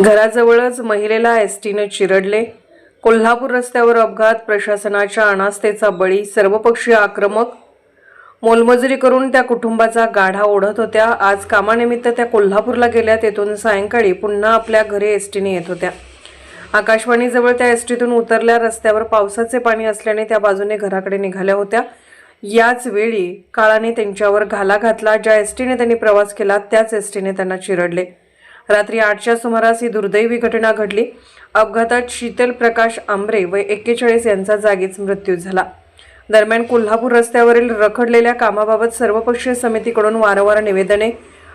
घराजवळच महिलेला एस टीनं चिरडले. कोल्हापूर रस्त्यावर अपघात प्रशासनाच्या अनास्थेचा बळी सर्वपक्षीय आक्रमक. मोलमजुरी करून त्या कुटुंबाचा गाढा ओढत होत्या. आज कामानिमित्त त्या कोल्हापूरला गेल्या तेथून सायंकाळी पुन्हा आपल्या घरी एस टीने येत होत्या. आकाशवाणीजवळ त्या एस टीतून उतरल्या. रस्त्यावर पावसाचे पाणी असल्याने त्या बाजूने घराकडे निघाल्या होत्या. याच वेळी काळाने त्यांच्यावर घाला घातला. ज्या एस टीने त्यांनी प्रवास केला त्याच एस टीने त्यांना चिरडले. रात्री आठच्या सुमारास ही दुर्दैवी घटना घडली. अपघातात शीतल प्रकाश आंबरे व एक्केचाळीस यांचा जागीच मृत्यू झाला. दरम्यान कोल्हापूर रस्त्यावरील रखडलेल्या कामाबाबत सर्वपक्षीय समितीकडून वारंवार निवेदने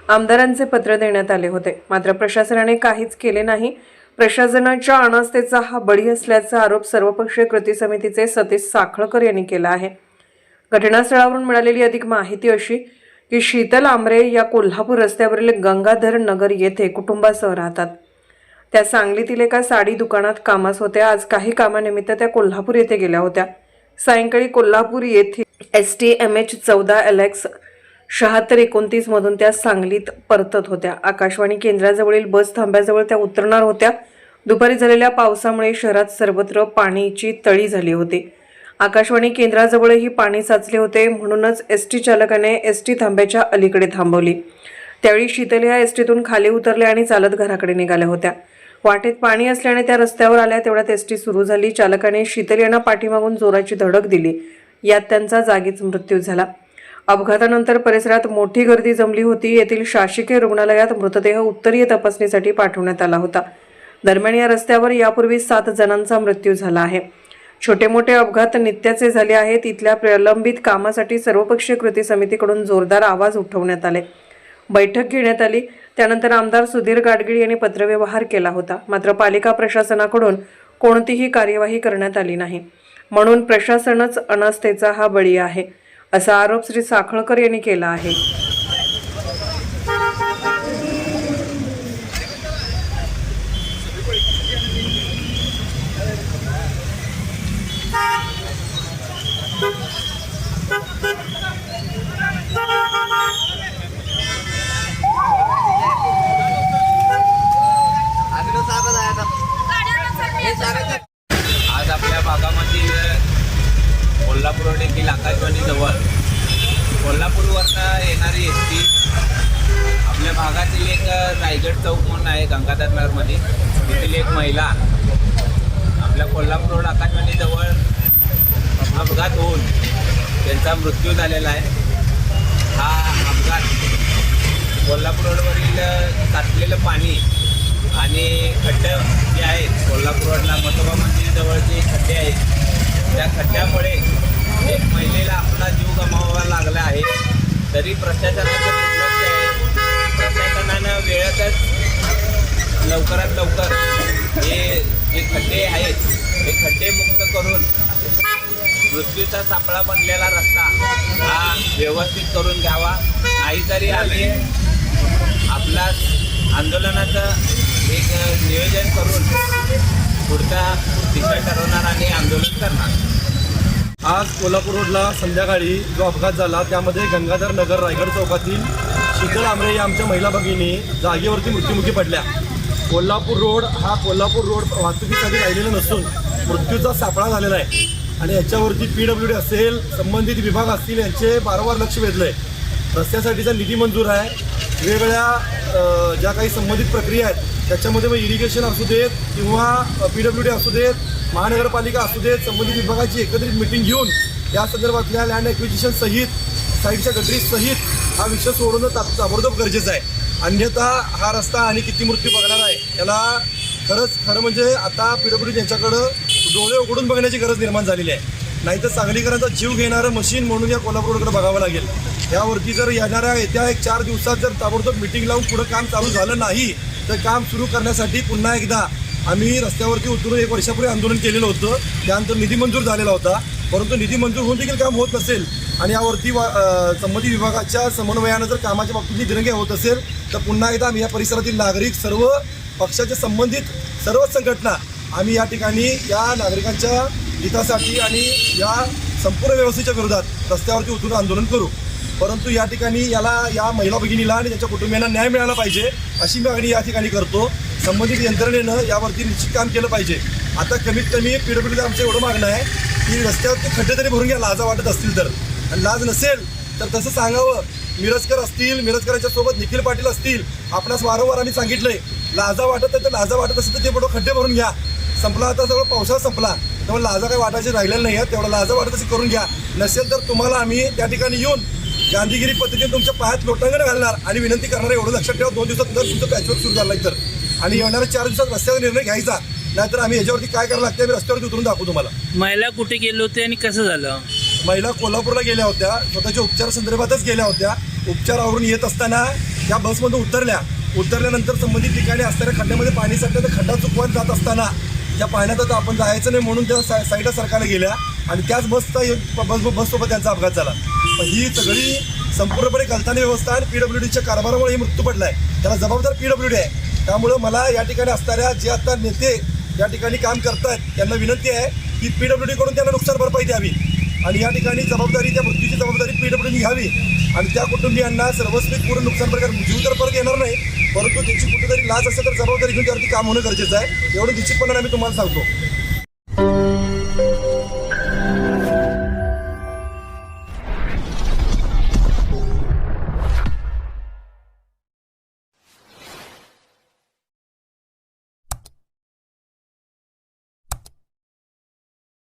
आमदारांचे पत्र देण्यात आले होते. मात्र प्रशासनाने काहीच केले नाही. प्रशासनाच्या अनास्थेचा हा बळी असल्याचा आरोप सर्वपक्षीय कृती समितीचे सतीश साखळकर यांनी केला आहे. घटनास्थळावरून मिळालेली अधिक माहिती अशी की शीतल आंबरे या कोल्हापूर रस्त्यावरील गंगाधर नगर येथे कुटुंबासह राहतात. त्या सांगलीतील एका साडी दुकानात कामास होत्या. आज काही कामानिमित्त त्या कोल्हापूर येथे गेल्या होत्या. सायंकाळी कोल्हापूर येथे एस टी एम एच चौदा एलेक्स शहात्तर एकोणतीसमधून त्या सांगलीत परतत होत्या. आकाशवाणी केंद्राजवळील बस थांब्याजवळ त्या उतरणार होत्या. दुपारी झालेल्या पावसामुळे शहरात सर्वत्र पाण्याची तळी झाली होती. आकाशवाणी केंद्राजवळही पाणी साचले होते म्हणूनच एस टी चालकाने एस टी थांब्याच्या अलीकडे थांबवली. त्यावेळी शीतल या एस टीतून खाली उतरल्या आणि चालत घराकडे निघाल्या होत्या. वाटेत पाणी असल्याने त्या रस्त्यावर आल्या तेवढ्यात एस टी सुरू झाली. चालकाने शीतल यांना पाठीमागून जोराची धडक दिली. यात त्यांचा जागीच मृत्यू झाला. अपघातानंतर परिसरात मोठी गर्दी जमली होती. येथील शासकीय रुग्णालयात मृतदेह उत्तरीय तपासणीसाठी पाठवण्यात आला होता. दरम्यान या रस्त्यावर यापूर्वी सात जणांचा मृत्यू झाला आहे. छोटे मोठे अपघात नित्याचे झाले आहेत. इथल्या प्रलंबित कामासाठी सर्वपक्षीय कृती समितीकडून जोरदार आवाज उठवण्यात आले. बैठक घेण्यात आली. त्यानंतर आमदार सुधीर गाडगीळ यांनी पत्रव्यवहार केला होता. मात्र पालिका प्रशासनाकडून कोणतीही कार्यवाही करण्यात आली नाही. म्हणून प्रशासनच अनास्थेचा हा बळी आहे असा आरोप श्री साखळकर यांनी केला आहे आज आपल्या भागामधील कोल्हापूर देखील आकाशवाणी जवळ कोल्हापूरवरनं येणारी एस टी आपल्या भागातील एक रायगड चौक म्हणून आहे गंगाधर नगरमध्ये. एक महिला आपल्या कोल्हापूर रोड आकाशवाणीजवळ अपघात होऊन त्यांचा मृत्यू झालेला आहे. हा अपघात कोल्हापूर रोडवरील साचलेलं पाणी आणि खड्डे जे आहेत कोल्हापूर रोडला मतोबा मंदिराजवळचे म्हणजे खड्डे आहेत. त्या खड्ड्यामुळे एक महिलेला आपला जीव गमावावा लागला आहे. तरी प्रशासनाचं लवकरात लवकर. हे जे खड्डे आहेत हे खड्डे मुक्त करून मृत्यूचा सापळा बनलेला रस्ता हा व्यवस्थित करून घ्यावा. नाहीतरी आम्ही आपला आंदोलनाचं एक नियोजन करून पुढचा दिशा ठरवणार आणि आंदोलन करणार. आज कोल्हापूर रोडला संध्याकाळी जो अपघात झाला त्यामध्ये गंगाधर नगर रायगड चौकातील शीतल आमरे या आमच्या महिला भगिनी जागेवरती मृत्युमुखी पडल्या. कोल्हापूर रोड हा कोल्हापूर रोड वाहतुकीसाठी राहिलेला नसून मृत्यूचा सापळा झालेला आहे. आणि याच्यावरती पी डब्ल्यू डी असेल संबंधित विभाग असतील यांचे वारंवार लक्ष वेधलं आहे रस्त्यासाठीचा निधी मंजूर आहे. वेगवेगळ्या ज्या काही संबंधित प्रक्रिया आहेत त्याच्यामध्ये मग इरिगेशन असू देत किंवा पी डब्ल्यू डी असू देत महानगरपालिका असू देत संबंधित विभागाची एकत्रित मिटिंग घेऊन या संदर्भातल्या लँड ॲक्विजिशन सहित साईडच्या गटरी सहित हा विषय सोडवणं ता ताबडतोब गरजेचं आहे. अन्यथा हा रस्ता आणि किती मृत्यू बघणार आहे याला खरंच खरं म्हणजे आता पी डब्ल्यू यांच्याकडं डोळे उघडून बघण्याची गरज निर्माण झालेली आहे. नाहीतर सांगलीकरांचा जीव घेणारं मशीन म्हणून या कोल्हापूरकडे बघावं लागेल. यावरती जर येणाऱ्या येत्या एक चार दिवसात जर ताबडतोब मिटिंग लावून पुढं काम चालू झालं नाही तर काम सुरू करण्यासाठी पुन्हा एकदा आम्ही रस्त्यावरती उतरून एक वर्षापूर्वी आंदोलन केलेलं होतं. त्यानंतर निधी मंजूर झालेला होता. परंतु निधी मंजूर होऊन देखील काम होत नसेल आणि यावरती वा संबंधित विभागाच्या समन्वयानं जर कामाच्या बाबतीत दिरंग्या होत असेल तर पुन्हा एकदा आम्ही या परिसरातील नागरिक सर्व पक्षाच्या संबंधित सर्व संघटना आम्ही या ठिकाणी या नागरिकांच्या हितासाठी आणि या संपूर्ण व्यवस्थेच्या विरोधात रस्त्यावरती उतरून आंदोलन करू. परंतु या ठिकाणी याला या महिला भगिनीला आणि त्यांच्या कुटुंबियांना न्याय मिळाला पाहिजे अशी मागणी या ठिकाणी करतो. संबंधित यंत्रणेनं यावरती निश्चित काम केलं पाहिजे. आता कमीत कमी पीडब्ल्यूडीचं आमचं एवढं मागणं आहे की रस्त्यावरती खड्डे तरी भरून घ्या लाजा वाटत असतील तर. आणि लाज नसेल तर तसं सांगावं. मिरजकर असतील मिरजकरांच्या सोबत निखिल पाटील असतील आपणास वारंवार आम्ही सांगितलंय लाजा वाटत आहे तर लाजा वाटत असेल तर ते मोठं खड्डे भरून घ्या. संपला आता सगळं पावसाळा संपला. त्यामुळे लाजा काही वाटायचे राहिलेलं नाही आहे तेवढा लाजा वाटत असे करून घ्या. नसेल तर तुम्हाला आम्ही त्या ठिकाणी येऊन गांधीगिरी पद्धतीने तुमच्या पायात लोटांगण घालणार आणि विनंती करणार एवढं लक्षात ठेवा दोन दिवसात जर तुमचं पॅचवर्क सुरू झालं तर. आणि येणाऱ्या चार दिवसात रस्त्याचा निर्णय घ्यायचा. नाहीतर आम्ही याच्यावरती काय करायला लागते आम्ही रस्त्यावरती उतरून दाखवू तुम्हाला. महिला कुठे गेले होते आणि कसं झालं? महिला कोल्हापूरला गेल्या होत्या स्वतःच्या उपचार संदर्भातच गेल्या होत्या. उपचारावरून येत असताना त्या बसमधून उतरल्या. उतरल्यानंतर संबंधित ठिकाणी असणाऱ्या खड्ड्यामध्ये पाणी साठलं तर खड्डा चुकवत जात असताना त्या पाण्यात आता आपण जायचं नाही म्हणून त्या सा साईडला सरकारला गेल्या. आणि त्याच बसचा बस बससोबत त्यांचा अपघात झाला. पण ही सगळी संपूर्णपणे गलतानी व्यवस्था आणि पी डब्ल्यू डीच्या कारभारामुळे ही मृत्यू पडला आहे त्याला जबाबदार पी डब्ल्यू डी आहे. त्यामुळं मला या ठिकाणी असणाऱ्या जे आता नेते या ठिकाणी काम करतायत. त्यांना विनंती आहे की पी डब्ल्यू डीकडून त्यांना नुकसान भरपाई द्यावी. आणि या ठिकाणी जबाबदारी त्या मृत्यूची जबाबदारी पी डब्ल्यू घ्यावी. आणि त्या कुटुंबियांना सर्वस्वी पूर्ण नुकसान प्रकार जीव तर परत येणार नाही परंतु त्याची कुठेतरी लाच असेल तर जबाबदारी घेऊन त्यावरती काम होणं गरजेचं आहे. एवढं निश्चितपणे आम्ही तुम्हाला सांगतो.